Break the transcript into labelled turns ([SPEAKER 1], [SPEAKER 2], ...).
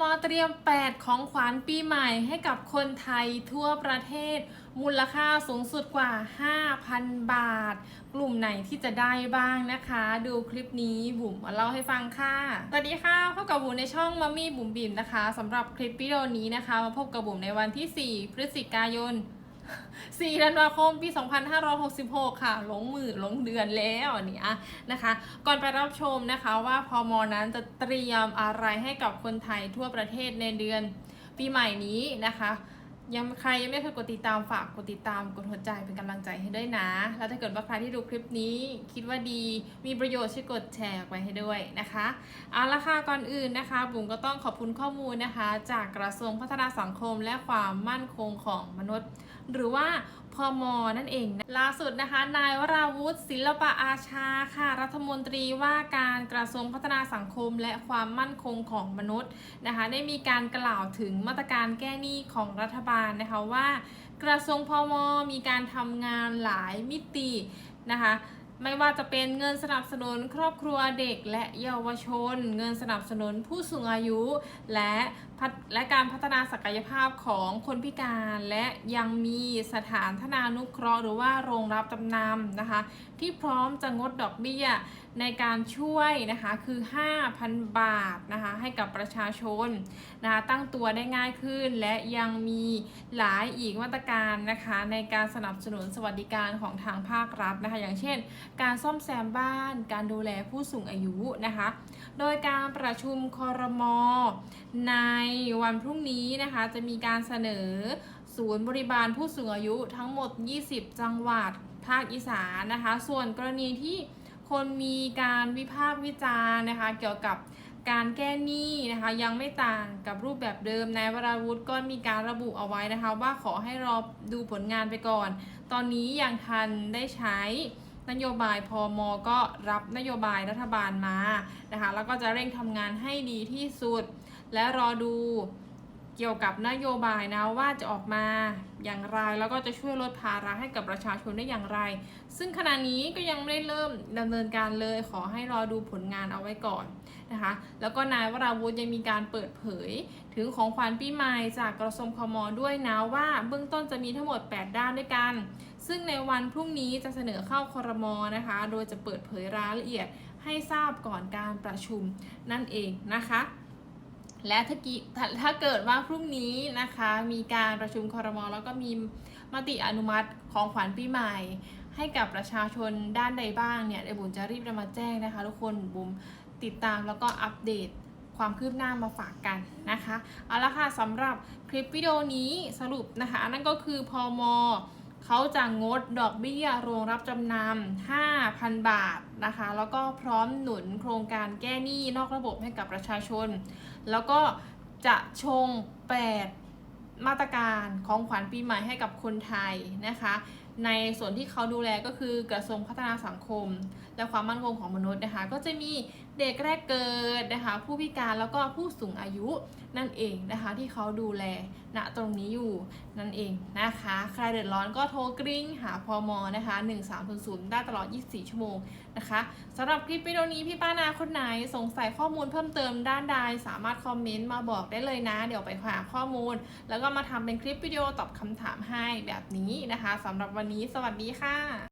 [SPEAKER 1] มเตรียม 8 ของขวัญปีใหม่ให้กับคนไทยทั่วประเทศ มูลค่าสูงสุดกว่า 5,000 บาท กลุ่มไหนที่จะได้บ้างนะคะ ดูคลิปนี้บุ๋มมาเล่าให้ฟังค่ะสวัสดีค่ะพบกับบุ๋มในช่องมัมมี่บุ๋มบิ่มนะคะสำหรับคลิปวิดีโอนี้นะคะ มาพบกับบุ๋มในวันที่ 4 พฤศจิกายน 4ธันวาคมปี 2566 ค่ะหลงมือหลงเดือนแล้วเนี่ยนะคะ ก่อนไปรับชมนะคะว่าพอมนั้นจะเตรียมอะไรให้กับคนไทยทั่วประเทศในเดือนปีใหม่นี้นะคะ ยังใครยังไม่เคยกดติดตามฝากกดติดตามกดหัวใจเป็นกำลังใจให้ด้วยนะ แล้วถ้าเกิดว่าใครที่ดูคลิปนี้คิดว่าดีมีประโยชน์ช่วยกดแชร์ไปให้ด้วยนะคะเอาละค่ะก่อนอื่นนะคะ บุ๋มก็ต้องขอบคุณข้อมูลนะคะ จากกระทรวงพัฒนาสังคมและความมั่นคงของมนุษย์ หรือว่า พมนั่นเองนะล่าสุดนะคะ นายวราวุฒิศิลปะอาชาค่ะ รัฐมนตรีว่าการกระทรวงพัฒนาสังคมและความมั่นคงของมนุษย์นะคะ ได้มีการกล่าวถึงมาตรการแก้หนี้ของรัฐบาลนะคะว่ากระทรวงพมมีการทำงานหลายมิตินะคะ ไม่ว่าจะเป็นเงินสนับสนุนครอบครัวเด็กและเยาวชน เงินสนับสนุนผู้สูงอายุ และพัฒและการพัฒนาศักยภาพของคนพิการและยังมีสถานธนานุเคราะห์หรือว่าโรงรับจำนำนะคะ ที่พร้อมจะงดดอกเบี้ยในการช่วยนะคะคือ 5,000 บาทนะคะให้กับประชาชนนะคะตั้งตัวได้ง่ายขึ้น และยังมีหลายอีกมาตรการนะคะในการสนับสนุนสวัสดิการของทางภาครัฐนะคะอย่างเช่นการซ่อมแซมบ้าน การดูแลผู้สูงอายุนะคะ โดยการประชุมคอรมอในวันพรุ่งนี้นะคะจะมีการเสนอศูนย์บริบาลผู้สูงอายุทั้งหมด 20 จังหวัดภาคอีสานนะคะ ส่วนกรณีที่คนมีการวิพากษ์วิจารณ์นะคะ เกี่ยวกับการแก้หนี้นะคะยังไม่ต่างกับรูปแบบเดิมนายวราวุธก็มีการระบุเอาไว้นะคะ ว่าขอให้รอดูผลงานไปก่อน ตอนนี้ยังทันได้ใช้ นโยบายพอมก็รับนโยบายรัฐบาลมานะคะแล้วก็จะเร่งทำงานให้ดีที่สุดและรอดู เกี่ยวกับนโยบายนะว่าจะออกมาอย่างไรแล้วก็จะช่วยลดภาระให้กับประชาชนได้อย่างไร ซึ่งขณะนี้ก็ยังไม่ได้เริ่มดำเนินการเลย ขอให้รอดูผลงานเอาไว้ก่อนนะคะ แล้วก็นายวราวุธยังมีการเปิดเผย ถึงของขวัญปีใหม่จากกระทรวงคมด้วยนะว่าเบื้องต้นจะมีทั้งหมด 8 ด้านด้วยกัน ซึ่งในวันพรุ่งนี้จะเสนอเข้าคอรมอนะคะ โดยจะเปิดเผยรายละเอียดให้ทราบก่อนการประชุมนั่นเองนะคะ และถ้ากีถ้าเกิดว่าพรุ่งนี้นะคะมีการประชุมคอรมอแล้วก็มีมติอนุมัติของขวัญปีใหม่ ให้กับประชาชนด้านใดบ้างเนี่ยเดี๋ยวบุ๋มจะรีบนำมาแจ้งนะคะ ทุกคนบุ๋มติดตามแล้วก็อัปเดตความคืบหน้ามาฝากกันนะคะเอาละค่ะสำหรับคลิปวิดีโอนี้สรุปนะคะ นั่นก็คือพอม เขาจะงดดอกเบี้ยโรงรับจำนำ 5,000 บาทนะคะ แล้วก็พร้อมหนุนโครงการแก้หนี้นอกระบบให้กับประชาชน แล้วก็จะชง 8 มาตรการของขวัญปีใหม่ให้กับคนไทยนะคะ ในส่วนที่เขาดูแลก็คือกระทรวงพัฒนาสังคม และความมั่นคงของมนุษย์นะคะ ก็จะมี เด็กแรกเกิดนะคะ ผู้พิการแล้วก็ผู้สูงอายุนั่นเองนะคะ ที่เขาดูแลณตรงนี้อยู่นั่นเองนะคะ ใครเดือดร้อนก็โทรกริ้งหาพอมนะคะ 1300 ได้ตลอด 24 ชั่วโมงนะคะสำหรับคลิปวิดีโอนี้พี่ป้านาคนไหนสงสัยข้อมูลเพิ่มเติมด้านใดสามารถคอมเมนต์มาบอกได้เลยนะ เดี๋ยวไปหาข้อมูล แล้วก็มาทำเป็นคลิปวิดีโอตอบคำถามให้แบบนี้นะคะสำหรับวันนี้สวัสดีค่ะ